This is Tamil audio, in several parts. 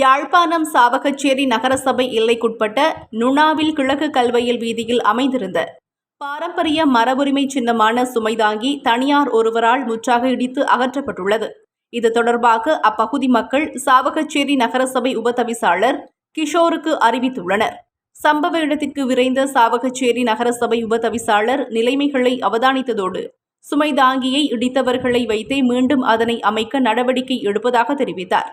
யாழ்ப்பாணம் சாவகச்சேரி நகரசபை எல்லைக்குட்பட்ட நுணாவில் கிழக்கு கல்வியல் வீதியில் அமைந்திருந்த பாரம்பரிய மரபுரிமை சின்னமான சுமைதாங்கி தனியார் ஒருவரால் முற்றாக இடித்து அகற்றப்பட்டுள்ளது. இது தொடர்பாக அப்பகுதி மக்கள் சாவகச்சேரி நகரசபை உபதவிசாளர் கிஷோருக்கு அறிவித்துள்ளனர். சம்பவ இடத்திற்கு விரைந்த சாவகச்சேரி நகரசபை உபதவிசாளர் நிலைமைகளை அவதானித்ததோடு சுமைதாங்கியை இடித்தவர்களை வைத்தே மீண்டும் அதனை அமைக்க நடவடிக்கை எடுப்பதாக தெரிவித்தார்.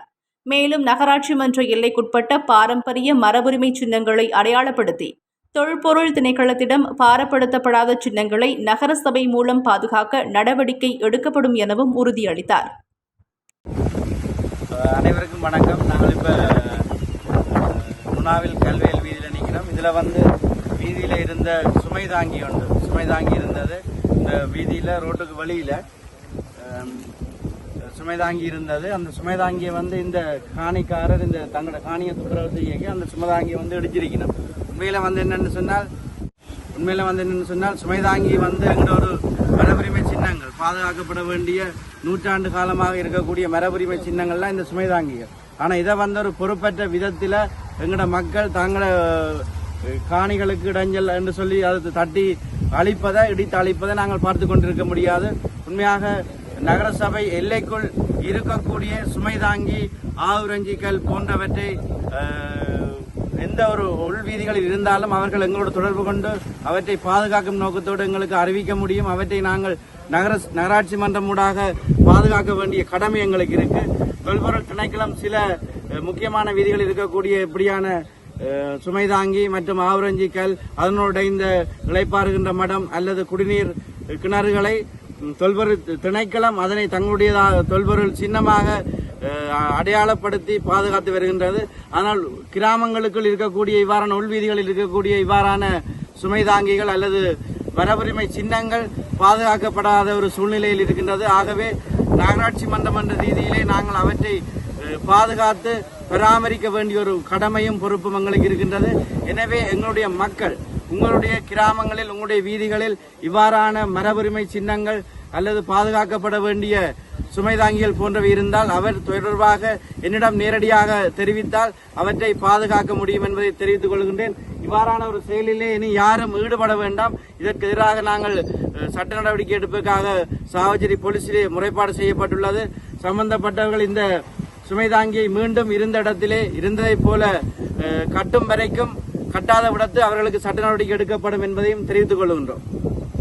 மேலும் நகராட்சி மன்ற எல்லைக்குட்பட்ட பாரம்பரிய மரபுரிமை சின்னங்களை அடையாளப்படுத்தி தொல்பொருள் திணைக்களத்திடம் பாரப்படுத்தப்படாத சின்னங்களை நகரசபை மூலம் பாதுகாக்க நடவடிக்கை எடுக்கப்படும் எனவும் உறுதியளித்தார். அனைவருக்கும் வணக்கம். நாங்கள் இப்போ முனாவில் கல்வியல் வீதியில் நிற்கிறோம் இதில் வந்து வீதியில் இருந்த சுமை தாங்கி உண்டு. சுமை தாங்கி இருந்தது இந்த வீதியில் ரோட்டுக்கு வழியில். சுமை தாங்கி இருந்தது. அந்த சுமைதாங்கியை வந்து இந்த காணிக்காரர் இந்த தங்களோட காணியை துப்புரவு செய்ய அந்த சுமைதாங்கியை வந்து இடிச்சிருக்கணும். உண்மையில் வந்து என்னென்னு சொன்னால் உண்மையில வந்து என்னன்னு சொன்னால் சுமைதாங்கி வந்து எங்களோட ஒரு மரபுரிமை சின்னங்கள் பாதுகாக்கப்பட வேண்டிய நூற்றாண்டு காலமாக இருக்கக்கூடிய மரபுரிமை சின்னங்கள்லாம் இந்த சுமைதாங்கிகள் ஆனா இதை வந்து ஒரு பொறுப்பற்ற விதத்துல எங்களோட மக்கள் தங்கள காணிகளுக்கு இடைஞ்சல் என்று சொல்லி அதை தட்டி அழிப்பதை இடித்து அழிப்பதை நாங்கள் பார்த்து கொண்டிருக்க முடியாது. உண்மையாக நகரசபை எல்லைக்குள் இருக்கக்கூடிய சுமைதாங்கி ஆவுரஞ்சிக்கல் போன்றவற்றை எந்த ஒரு உள்வீதிகளில் இருந்தாலும் அவர்கள் எங்களோடு தொடர்பு கொண்டு அவற்றை பாதுகாக்கும் நோக்கத்தோடு எங்களுக்கு அறிவிக்க முடியும். அவற்றை நாங்கள் நகர நகராட்சி மன்றம் ஊடாக பாதுகாக்க வேண்டிய கடமை எங்களுக்கு இருக்கு. தொல்பொருள் திணைக்களம் சில முக்கியமான வீதிகளில் இருக்கக்கூடிய இப்படியான சுமைதாங்கி மற்றும் ஆவரஞ்சிக்கல் அதனோட இந்த இளைப்பாறுகின்ற மடம் அல்லது குடிநீர் கிணறுகளை தொல்பொருள் திணைக்களம் அதனை தங்களுடையதாக தொல்பொருள் சின்னமாக அடையாளப்படுத்தி பாதுகாத்து வருகின்றது. ஆனால் கிராமங்களுக்குள் இருக்கக்கூடிய இவ்வாறான உள்வீதிகளில் இருக்கக்கூடிய இவ்வாறான சுமைதாங்கிகள் அல்லது வரவுரிமை சின்னங்கள் பாதுகாக்கப்படாத ஒரு சூழ்நிலையில் இருக்கின்றது. ஆகவே நகராட்சி மன்றம் என்ற ரீதியிலே நாங்கள் அவற்றை பாதுகாத்து பராமரிக்க வேண்டிய ஒரு கடமையும் பொறுப்பும் எங்களுக்கு இருக்கின்றது. எனவே எங்களுடைய மக்கள் உங்களுடைய கிராமங்களில் உங்களுடைய வீதிகளில் இவ்வாறான மரபுரிமை சின்னங்கள் அல்லது பாதுகாக்கப்பட வேண்டிய சுமைதாங்கிகள் போன்றவை இருந்தால் அவர் தொடர்பாக என்னிடம் நேரடியாக தெரிவித்தால் அவற்றை பாதுகாக்க முடியும் என்பதை தெரிவித்துக் கொள்கின்றேன். இவ்வாறான ஒரு செயலிலே இனி யாரும் ஈடுபட வேண்டாம். இதற்கு எதிராக நாங்கள் சட்ட நடவடிக்கை எடுப்பதற்காக சாவச்சேரி போலீசிலே முறைப்பாடு செய்யப்பட்டுள்ளது. சம்பந்தப்பட்டவர்கள் இந்த சுமைதாங்கியை மீண்டும் இருந்த இடத்திலே இருந்ததைப் போல கட்டும் வரைக்கும் கட்டாத விடத்து அவர்களுக்கு சட்ட நடவடிக்கை எடுக்கப்படும் என்பதையும் தெரிவித்துக் கொள்கின்றோம்.